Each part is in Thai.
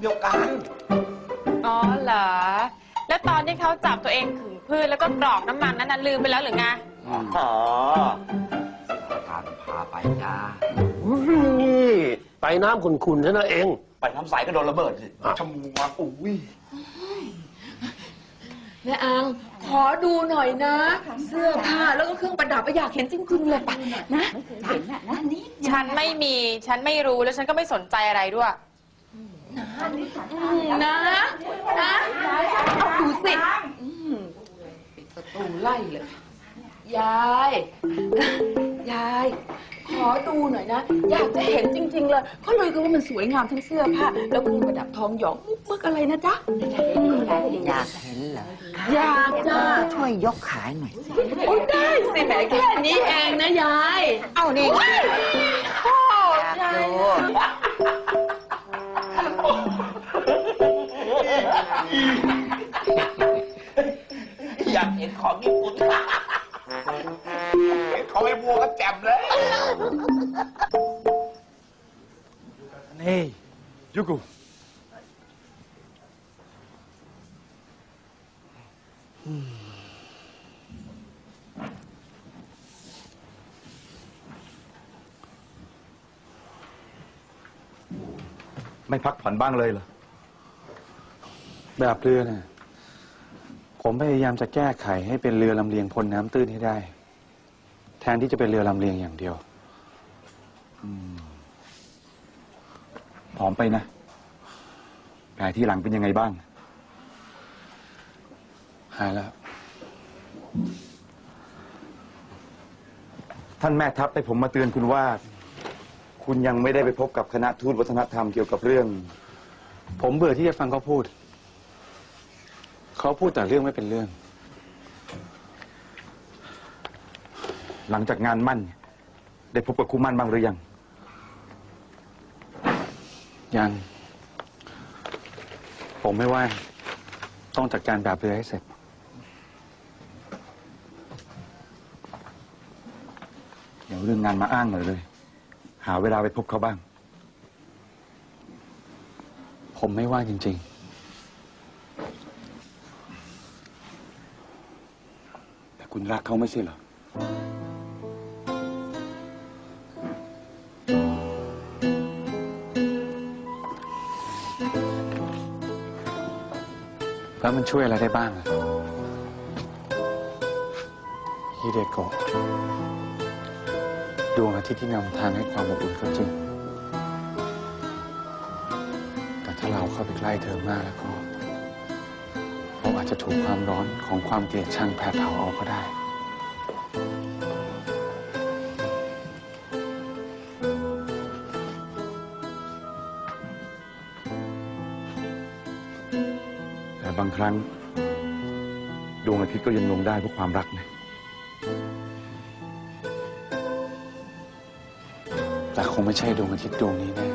เดียวกัน อ๋อเหรอ แล้วตอนที่เขาจับตัวเองขึงพืชแล้วก็กรอกน้ำมันนั้นน่ะลืมไปแล้วหรือไง อ๋อพาพาไปจ้านี่ไตน้ำขุนๆเท่านั้นเอง ไปน้ำใสก็โดนระเบิดสิอะชมูกอุ้ยแม่อังขอดูหน่อยนะ เสื้อผ้าแล้วก็เครื่องประดับอะอยากเห็นจริงๆเลยปะนะเห็นน่ะนะนี่ฉันไม่มี ฉันไม่รู้แล้วฉันก็ไม่สนใจอะไรด้วย อืมนะนะเอาดูสิอืมปิดประตูไล่เลย ยาย ยาย ขอดูหน่อยนะ อยากจะเห็นจริง ๆ เลยเขาเลยก็ว่ามันสวยงามทั้งเสื้อผ้าแล้วเครื่องประดับทองหยองมุกมึกอะไรนะจ๊ะ อยากเห็นเหรออยากจ้าช่วยยกขายหน่อยสิโอ้ได้สิแหมแค่นี้เองนะยาย เอานี่ โอ้ยพ่ออยากยาย ดู อยากเห็นของญี่ปุ่นเห็นของไอ้บัวก็แจ่มเลย Hey, Yugo. ไม่พักผ่อนบ้างเลยเหรอ แบบเรือน่ะผมพยายามจะแก้ไขให้เป็นเรือลำเลียงพ้นน้ำตื้นให้ได้ แทนที่จะเป็นเรือลำเลียงอย่างเดียวผอมไปนะแผลที่หลังเป็นยังไงบ้าง หายแล้ว ท่านแม่ทัพให้ผมมาเตือนคุณว่า คุณยังไม่ได้ไปพบกับคณะทูตวัฒนธรรมเกี่ยวกับเรื่อง ผมเบื่อที่จะฟังเขาพูด เขาพูดแต่เรื่องไม่เป็นเรื่อง หลังจากงานมั่นได้พบกับคู่มั่นบ้างหรือยัง ยัง ผมไม่ว่างต้องจัดการแบบเรือให้เสร็จ เดี๋ยวเรื่องงานมาอ้างหน่อยเลย หาเวลาไปพบเขาบ้าง ผมไม่ว่างจริงแต่ คุณรักเขาไม่ใช่เหรอ แล้วมันช่วยอะไรได้บ้างอะฮิเดโกะดวงอาทิตย์ที่นำทางให้ความอบอุ่นก็จริง แต่ถ้าเราเข้าไปใกล้เธอมากแล้วก็ อาจจะถูกความร้อนของความเกลียดชังแผดเผาเอาก็ได้ แต่บางครั้ง ดวงอาทิตย์ก็ยังลงได้เพราะความรักนะ แต่คงไม่ใช่ดวงอาทิตย์ดวงนี้แน่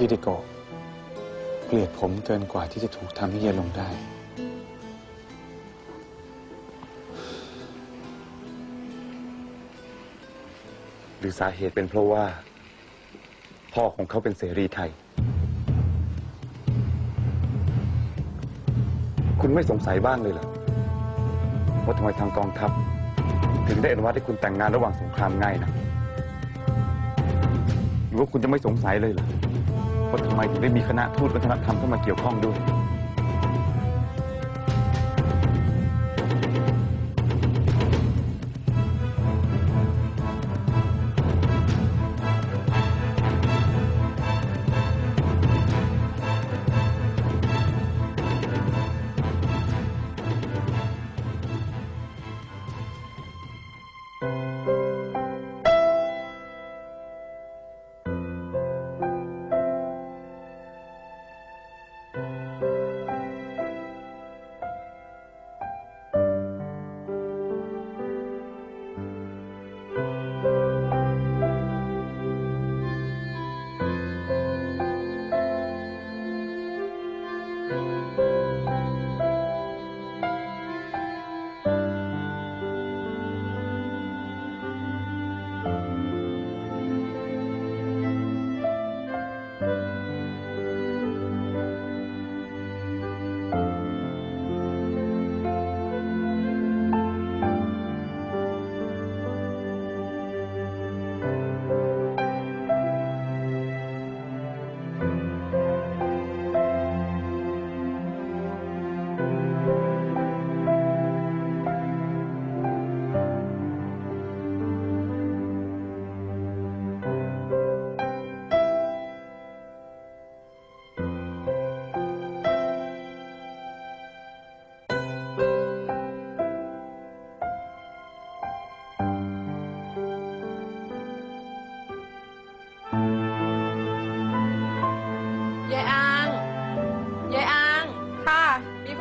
ฮิเดโกะเกลียดผมเกินกว่าที่จะถูกทำให้เย็นลงได้ หรือสาเหตุเป็นเพราะว่า พ่อของเขาเป็นเสรีไทย คุณไม่สงสัยบ้างเลยเหรอว่าทำไมทางกองทัพ ถึงได้อนุมัติให้คุณแต่งงานระหว่างสงครามง่ายนะหรือว่าคุณจะไม่สงสัยเลยเหรอ ว่าทำไมถึงได้มีคณะทูตวัฒนธรรมเข้ามาเกี่ยวข้องด้วย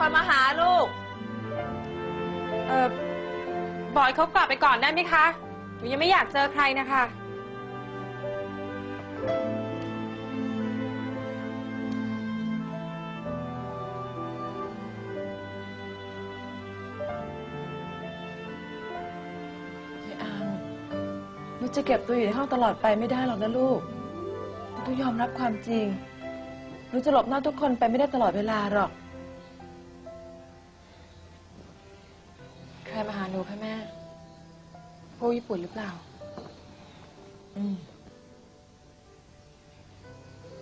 อยมาหาลูก เออบอยเขากลับไปก่อนได้ไหมคะ หนูยังไม่อยากเจอใครนะคะ ยายอังหนูจะเก็บตัวอยู่ในห้องตลอดไปไม่ได้หรอกนะลูกหนูต้องยอมรับความจริงหนูจะหลบหน้าทุกคนไปไม่ได้ตลอดเวลาหรอก วกญี่ปุ่นหรือเปล่า อืม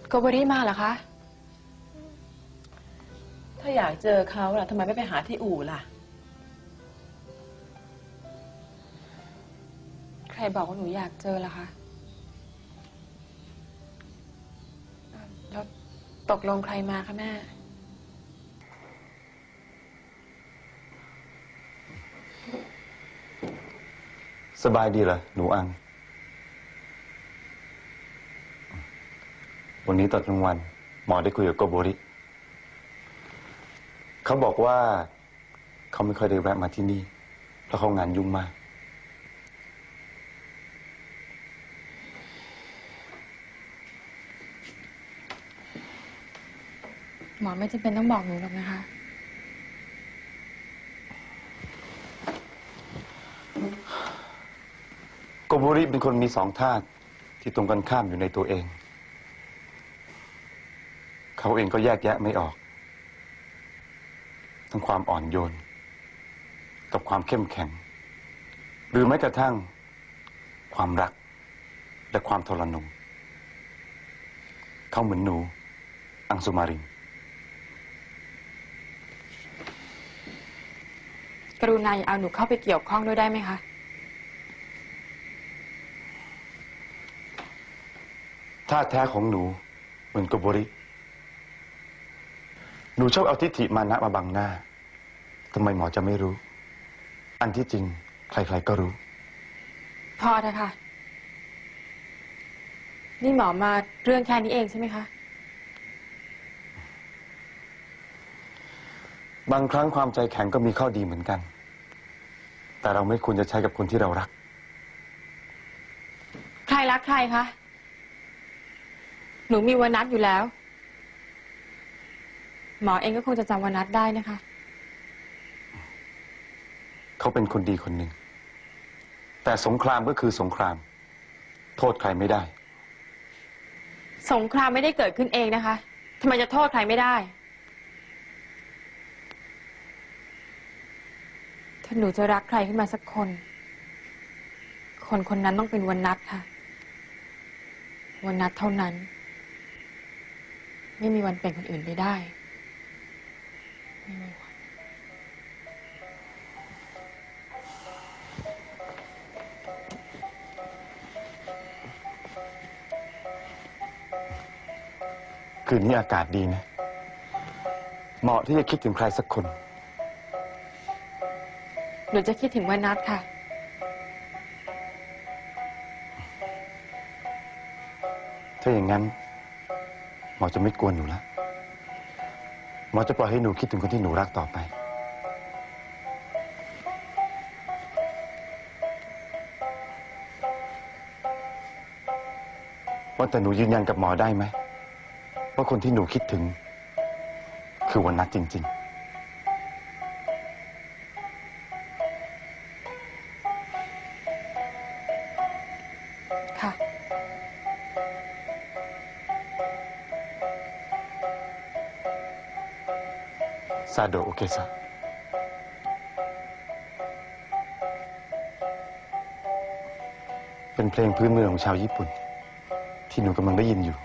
โกโบริมาเหรอคะ ถ้าอยากเจอเขาล่ะทำไมไม่ไปหาที่อู่ล่ะ ใครบอกว่าหนูอยากเจอล่ะคะเอ่อแล้วตกลงใครมาคะแม่ สบายดีเหรอหนูอัง วันนี้ตอนกลางวัน หมอได้คุยกับโกโบริ เขาบอกว่า เขาไม่ค่อยได้แวะมาที่นี่ เพราะเขางานยุ่งมาก หมอไม่จำเป็นต้องบอกหนูหรอกนะคะ โกโบริเป็นคนมีสองธาตุที่ตรงกันข้ามอยู่ในตัวเอง เขาเองก็แยกแยะไม่ออก ทั้งความอ่อนโยน กับความเข้มแข็ง หรือแม้กระทั่ง ความรัก และความทรนงเขาเหมือนหนู อังสุมาริน กรุณาอย่าเอาหนูเข้าไปเกี่ยวข้องด้วยได้ไหมคะ ท่าแท้ของหนูเหมือนโกโบริ หนูชอบเอาทิฏฐิมานะมาบังหน้าทำไมหมอจะไม่รู้ อันที่จริง ใคร ๆ ก็รู้ พอเถอะค่ะ นี่หมอมาเรื่องแค่นี้เองใช่ไหมคะ บางครั้งความใจแข็งก็มีข้อดีเหมือนกัน แต่เราไม่ควรจะใช้กับคนที่เรารัก ใครรักใครคะ หนูมีวันนัดอยู่แล้ว หมอเองก็คงจะจำวันนัดได้นะคะ เขาเป็นคนดีคนหนึ่ง แต่สงครามก็คือสงคราม โทษใครไม่ได้ สงครามไม่ได้เกิดขึ้นเองนะคะทำไมจะโทษใครไม่ได้ ถ้าหนูจะรักใครขึ้นมาสักคน คนคนนั้นต้องเป็นวันนัดค่ะ วันนัดเท่านั้น ไม่มีวันเป็นคนอื่นไปได้ ไม่มีวัน คืนนี้อากาศดีนะ เหมาะที่จะคิดถึงใครสักคน หนูจะคิดถึงวันนัดค่ะ ถ้าอย่างนั้น หมอจะไม่กวนหนูแล้วหมอจะปล่อยให้หนูคิดถึงคนที่หนูรักต่อไป ว่าแต่หนูยืนยันกับหมอได้ไหม ว่าคนที่หนูคิดถึง คือวันนัดจริง ๆ ค่ะ ซาโดโอเคซะเป็นเพลงพื้นเมืองของชาวญี่ปุ่น ที่หนูกำลังได้ยินอยู่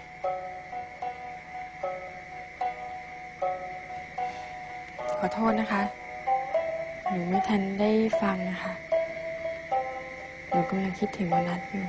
ขอโทษนะคะ หนูไม่ทันได้ฟังนะคะ หนูกำลังคิดถึงวันนัดอยู่